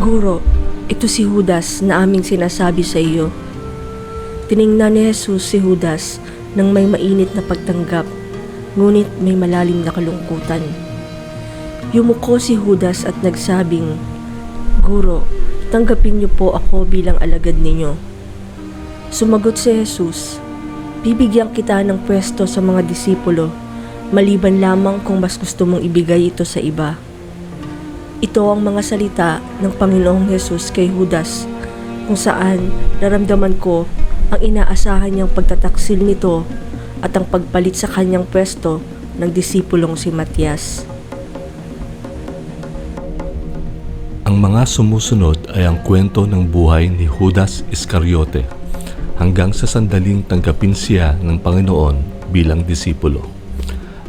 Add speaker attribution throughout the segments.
Speaker 1: Guro, ito si Judas na aming sinasabi sa iyo. Tiningnan ni Jesus si Judas nang may mainit na pagtanggap, ngunit may malalim na kalungkutan. Yumuko si Judas at nagsabing, Guro, tanggapin niyo po ako bilang alagad ninyo. Sumagot si Jesus, Bibigyan kita ng pwesto sa mga disipulo, maliban lamang kung mas gusto mong ibigay ito sa iba. Ito ang mga salita ng Panginoong Hesus kay Judas, kung saan naramdaman ko ang inaasahan niyang pagtataksil nito at ang pagpalit sa kanyang pwesto ng disipulong si Matias.
Speaker 2: Ang mga sumusunod ay ang kwento ng buhay ni Judas Iscariote hanggang sa sandaling tanggapin siya ng Panginoon bilang disipulo.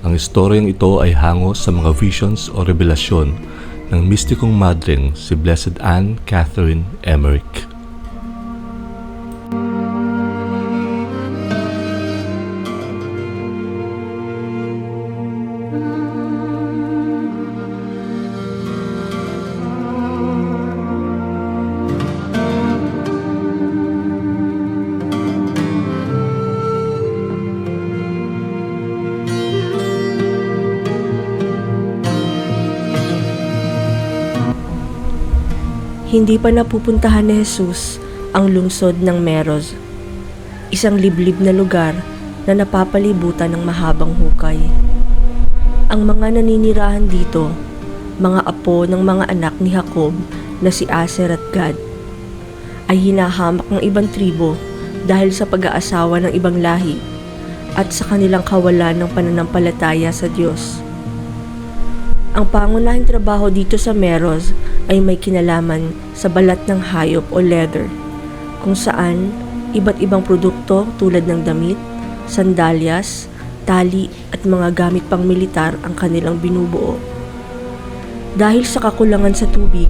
Speaker 2: Ang istoryang ito ay hango sa mga visions o revelasyon ng mistikong madring si Blessed Anne Catherine Emmerich.
Speaker 1: Hindi pa napupuntahan ni Jesus ang lungsod ng Meroz, isang liblib na lugar na napapalibutan ng mahabang hukay. Ang mga naninirahan dito, mga apo ng mga anak ni Jacob na si Aser at Gad, ay hinahamak ng ibang tribo dahil sa pag-aasawa ng ibang lahi at sa kanilang kawalan ng pananampalataya sa Diyos. Ang pangunahing trabaho dito sa Meroz ay may kinalaman sa balat ng hayop o leather, kung saan iba't ibang produkto tulad ng damit, sandalyas, tali at mga gamit pang militar ang kanilang binubuo. Dahil sa kakulangan sa tubig,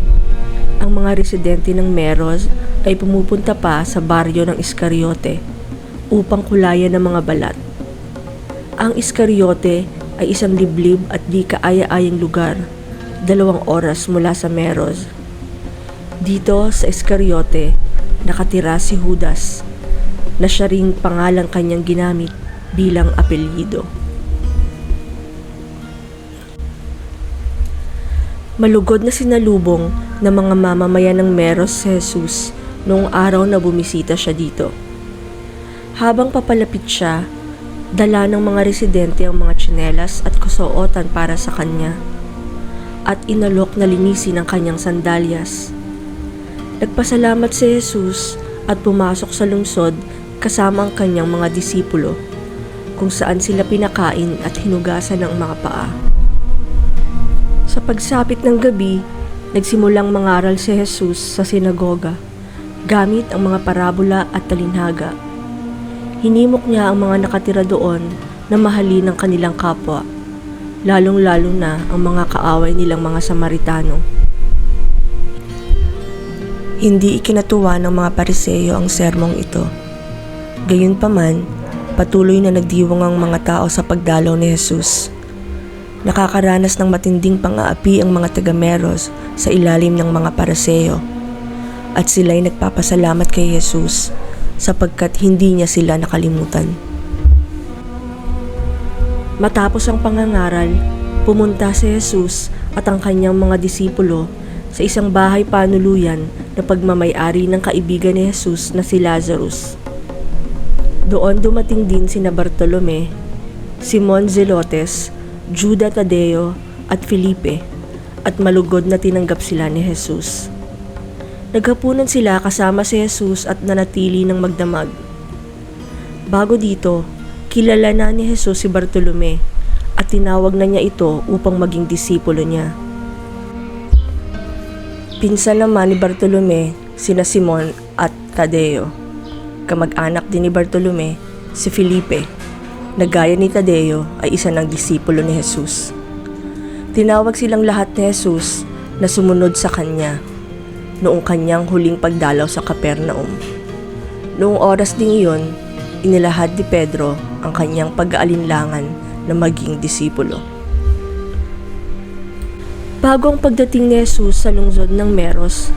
Speaker 1: ang mga residente ng Meroz ay pumupunta pa sa baryo ng Iscariote upang kulayan ng mga balat. Ang Iscariote ay isang liblib at di kaaya-ayang lugar, dalawang oras mula sa Meroz. Dito sa Iscariote, nakatira si Judas, na siya ring pangalang kanyang ginamit bilang apelyido. Malugod na sinalubong ng mga mamamayan ng Meros si Jesus noong araw na bumisita siya dito. Habang papalapit siya, dala ng mga residente ang mga tsinelas at kusuotan para sa kanya at inalok na linisin ang kanyang sandalyas. Nagpasalamat si Jesus at pumasok sa lungsod kasama ang kanyang mga disipulo kung saan sila pinakain at hinugasan ng mga paa. Sa pagsapit ng gabi, nagsimulang mangaral si Jesus sa sinagoga gamit ang mga parabola at talinhaga. Hinimok niya ang mga nakatira doon na mahalin ng kanilang kapwa, lalong-lalo na ang mga kaaway nilang mga Samaritano. Hindi ikinatuwa ng mga pariseyo ang sermong ito. Gayunpaman, patuloy na nagdiwang ang mga tao sa pagdalaw ni Jesus. Nakakaranas ng matinding pang-aapi ang mga taga-Meros sa ilalim ng mga pariseyo at sila'y nagpapasalamat kay Jesus sapagkat hindi niya sila nakalimutan. Matapos ang pangangaral, pumunta si Jesus at ang kanyang mga disipulo sa isang bahay panuluyan na pagmamayari ng kaibigan ni Jesus na si Lazarus. Doon dumating din sina Bartolome, Simon Zelotes, Juda Tadeo at Felipe at malugod na tinanggap sila ni Jesus. Naghapunan sila kasama si Jesus at nanatili ng magdamag. Bago dito, kilala na ni Jesus si Bartolome at tinawag na niya ito upang maging disipulo niya. Pinsan naman ni Bartolome sina Simon at Tadeo. Kamag-anak din ni Bartolome si Felipe na gaya ni Tadeo ay isa ng disipulo ni Jesus. Tinawag silang lahat ni Jesus na sumunod sa kanya noong kanyang huling pagdalaw sa Kapernaum. Noong oras ding iyon, inilahad ni Pedro ang kanyang pag-aalinlangan na maging disipulo. Bago ang pagdating ni Jesus sa lungsod ng Meros,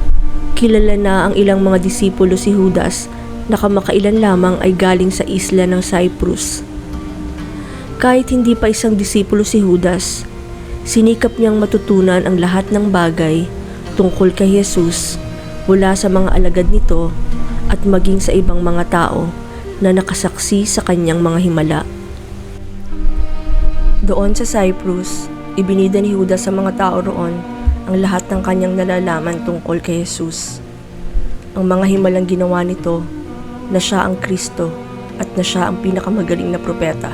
Speaker 1: kilala na ang ilang mga disipulo si Judas na kamakailan lamang ay galing sa isla ng Cyprus. Kahit hindi pa isang disipulo si Judas, sinikap niyang matutunan ang lahat ng bagay tungkol kay Jesus mula sa mga alagad nito at maging sa ibang mga tao na nakasaksi sa kanyang mga himala. Doon sa Cyprus, ibinida ni Judas sa mga tao roon ang lahat ng kanyang nalalaman tungkol kay Jesus. Ang mga himalang ginawa nito na siya ang Kristo at na siya ang pinakamagaling na propeta.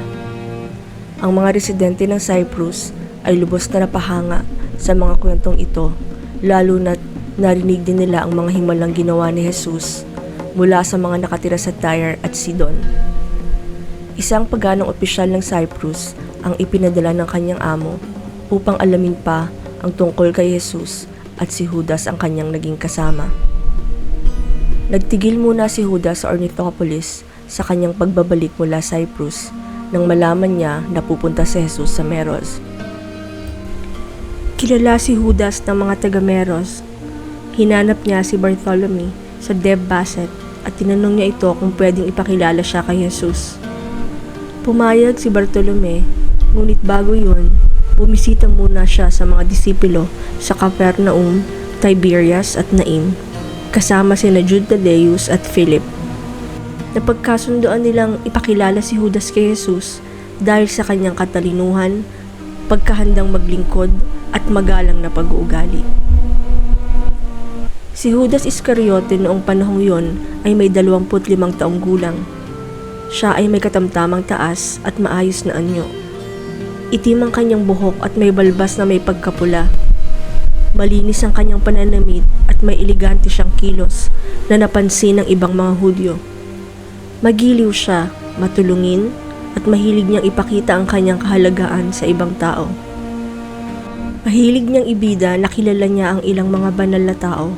Speaker 1: Ang mga residente ng Cyprus ay lubos na napahanga sa mga kwentong ito lalo na't narinig din nila ang mga himalang ginawa ni Jesus mula sa mga nakatira sa Tyre at Sidon. Isang paganong opisyal ng Cyprus ang ipinadala ng kanyang amo upang alamin pa ang tungkol kay Jesus at si Judas ang kanyang naging kasama. Nagtigil muna si Judas sa Ornithopolis sa kanyang pagbabalik mula Cyprus nang malaman niya na pupunta si Jesus sa Meros. Kilala si Judas ng mga taga-Meros. Hinanap niya si Bartholomew sa Deb Basset at tinanong niya ito kung pwedeng ipakilala siya kay Jesus. Pumayag si Bartolome, ngunit bago yun, bumisita muna siya sa mga disipulo sa Capernaum, Tiberias at Naim, kasama sina Jude Tadeus at Philip. Napagkasundoan nilang ipakilala si Judas kay Jesus dahil sa kanyang katalinuhan, pagkahandang maglingkod at magalang na pag-uugali. Si Judas Iscariote noong panahong yon ay may 25 taong gulang. Siya ay may katamtamang taas at maayos na anyo. Itim ang kanyang buhok at may balbas na may pagkapula. Malinis ang kanyang pananamit at may elegante siyang kilos na napansin ng ibang mga Hudyo. Magiliw siya, matulungin, at mahilig niyang ipakita ang kanyang kahalagaan sa ibang tao. Mahilig niyang ibida na kilala niya ang ilang mga banal na tao.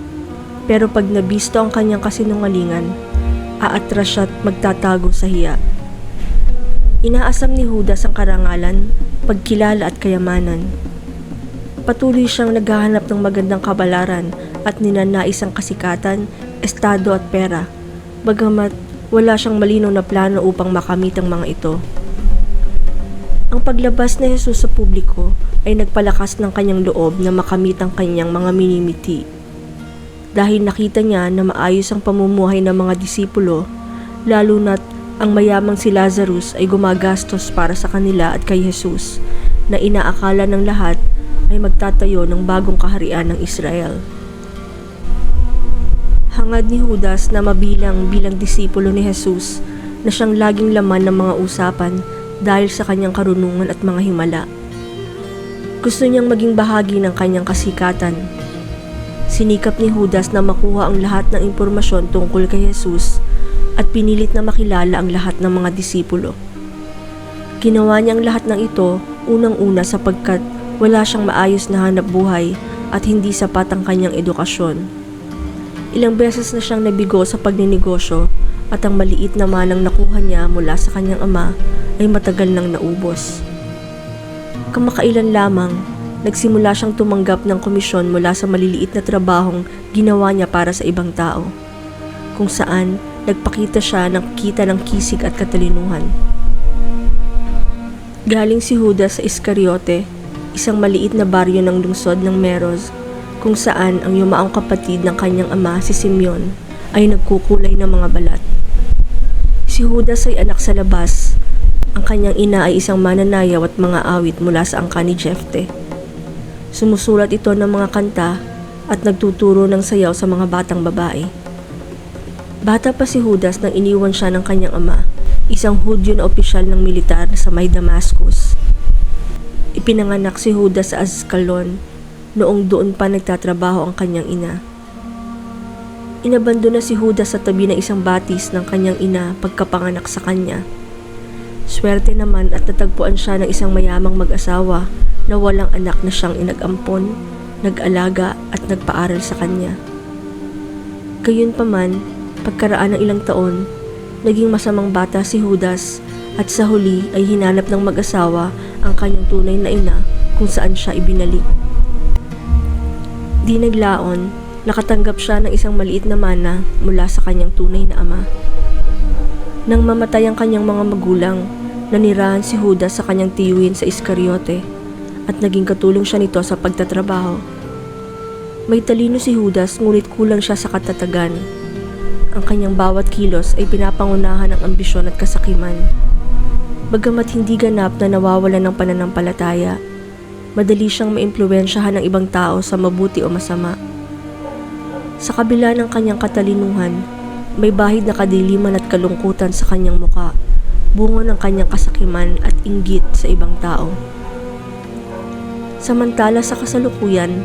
Speaker 1: Pero pag nabisto ang kanyang kasinungalingan, aatras siya at magtatago sa hiya. Inaasam ni Judas ang karangalan, pagkilala at kayamanan. Patuloy siyang naghahanap ng magandang kabalaran at ninanais ang kasikatan, estado at pera, bagamat wala siyang malinaw na plano upang makamit ang mga ito. Ang paglabas ni Jesus sa publiko ay nagpalakas ng kanyang loob na makamit ang kanyang mga minimiti. Dahil nakita niya na maayos ang pamumuhay ng mga disipulo, lalo na't ang mayamang si Lazarus ay gumagastos para sa kanila at kay Jesus, na inaakala ng lahat ay magtatayo ng bagong kaharian ng Israel. Hangad ni Judas na mabilang bilang disipulo ni Jesus na siyang laging laman ng mga usapan dahil sa kanyang karunungan at mga himala. Gusto niyang maging bahagi ng kanyang kasikatan. Sinikap ni Judas na makuha ang lahat ng impormasyon tungkol kay Jesus at pinilit na makilala ang lahat ng mga disipulo. Ginawa niya ang lahat ng ito unang-una sapagkat wala siyang maayos na hanap buhay at hindi sapat ang kanyang edukasyon. Ilang beses na siyang nabigo sa pagninegosyo at ang maliit na manang nakuha niya mula sa kanyang ama ay matagal nang naubos. Kamakailan lamang, nagsimula siyang tumanggap ng komisyon mula sa maliliit na trabahong ginawa niya para sa ibang tao, kung saan nagpakita siya ng kita ng kisig at katalinuhan. Galing si Judas sa Iscariote, isang maliit na baryo ng lungsod ng Meros, kung saan ang yumaong kapatid ng kanyang ama si Simeon ay nagkukulay ng mga balat. Si Judas ay anak sa labas. Ang kanyang ina ay isang mananayaw at mga awit mula sa angka ni Jefte. Sumusulat ito ng mga kanta at nagtuturo ng sayaw sa mga batang babae. Bata pa si Judas nang iniwan siya ng kanyang ama, isang Hudyo na opisyal ng militar sa may Damascus. Ipinanganak si Judas sa Ascalon noong doon pa nagtatrabaho ang kanyang ina. Inabando na si Judas sa tabi ng isang batis ng kanyang ina pagkapanganak sa kanya. Swerte naman at natagpuan siya ng isang mayamang mag-asawa na walang anak na siyang inagampon, nag-alaga at nagpaaral sa kanya. Gayunpaman, pagkaraan ng ilang taon, naging masamang bata si Judas at sa huli ay hinanap ng mag-asawa ang kanyang tunay na ina kung saan siya ibinalik. Di naglaon, nakatanggap siya ng isang maliit na mana mula sa kanyang tunay na ama. Nang mamatay ang kanyang mga magulang, nanirahan si Judas sa kanyang tiyuhin sa Iskariote at naging katulong siya nito sa pagtatrabaho. May talino si Judas ngunit kulang siya sa katatagan. Ang kanyang bawat kilos ay pinapangunahan ng ambisyon at kasakiman. Bagamat hindi ganap na nawawala ng pananampalataya, madali siyang maimpluwensyahan ng ibang tao sa mabuti o masama. Sa kabila ng kanyang katalinuhan, may bahid na kadiliman at kalungkutan sa kanyang muka, bungo ng kanyang kasakiman at inggit sa ibang tao. Samantala sa kasalukuyan,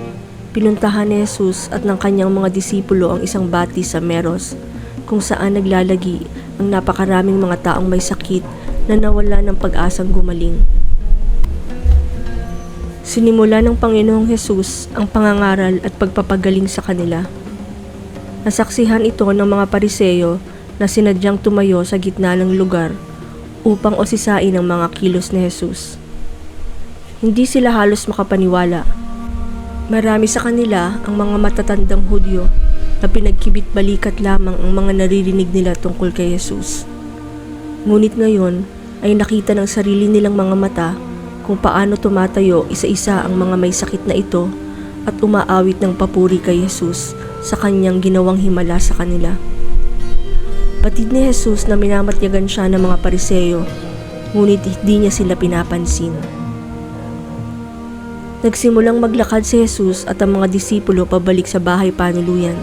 Speaker 1: pinuntahan ni Jesus at ng kanyang mga disipulo ang isang bati sa Meros, kung saan naglalagi ang napakaraming mga taong may sakit na nawala ng pag-asang gumaling. Sinimula ng Panginoong Hesus ang pangangaral at pagpapagaling sa kanila. Nasaksihan ito ng mga pariseyo na sinadyang tumayo sa gitna ng lugar upang osisain ang mga kilos ni Jesus. Hindi sila halos makapaniwala. Marami sa kanila ang mga matatandang Hudyo na pinagkibit balikat lamang ang mga naririnig nila tungkol kay Jesus. Ngunit ngayon ay nakita ng sarili nilang mga mata kung paano tumatayo isa-isa ang mga may sakit na ito at umaawit ng papuri kay Jesus sa kanyang ginawang himala sa kanila. Batid ni Jesus na minamatyagan siya ng mga pariseyo, ngunit hindi niya sila pinapansin. Nagsimulang maglakad si Jesus at ang mga disipulo pabalik sa bahay panuluyan.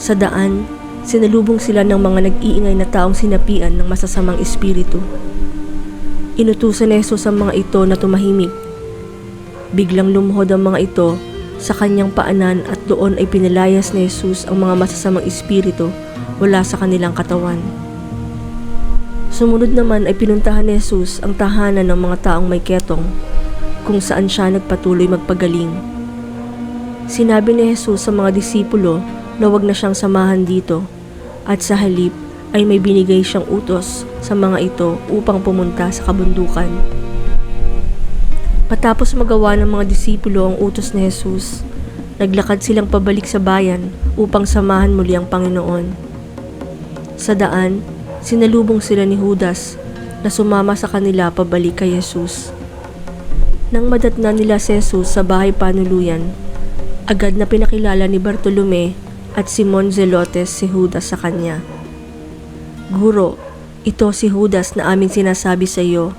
Speaker 1: Sa daan, sinalubong sila ng mga nag-iingay na taong sinapian ng masasamang espiritu. Inutusan ni Jesus ang mga ito na tumahimik. Biglang lumuhod ang mga ito sa kanyang paanan at doon ay pinalayas ni Jesus ang mga masasamang espiritu mula sa kanilang katawan. Sumunod naman ay pinuntahan ni Jesus ang tahanan ng mga taong may ketong kung saan siya nagpatuloy magpagaling. Sinabi ni Jesus sa mga disipulo na wag na siyang samahan dito at sa halip ay may binigay siyang utos sa mga ito upang pumunta sa kabundukan. Patapos magawa ng mga disipulo ang utos ni Jesus, naglakad silang pabalik sa bayan upang samahan muli ang Panginoon. Sa daan, sinalubong sila ni Judas na sumama sa kanila pabalik kay Jesus. Nang madatna nila si Jesus sa bahay panuluyan, agad na pinakilala ni Bartolome at Simon Zelotes si Judas sa kanya. Guro, ito si Judas na aming sinasabi sa iyo.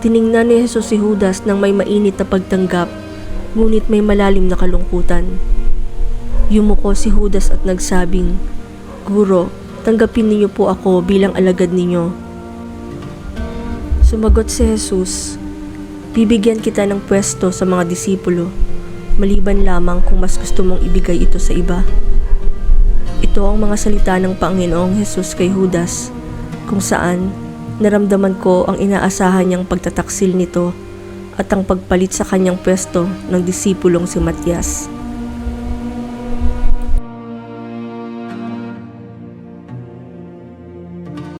Speaker 1: Tiningnan ni Jesus si Judas nang may mainit na pagtanggap, ngunit may malalim na kalungkutan. Yumuko si Judas at nagsabing, Guro, tanggapin niyo po ako bilang alagad ninyo. Sumagot si Jesus, Bibigyan kita ng pwesto sa mga disipulo, maliban lamang kung mas gusto mong ibigay ito sa iba. Ito ang mga salita ng Panginoong Jesus kay Judas, kung saan naramdaman ko ang inaasahan niyang pagtataksil nito at ang pagpalit sa kanyang pwesto ng disipulong si Matias.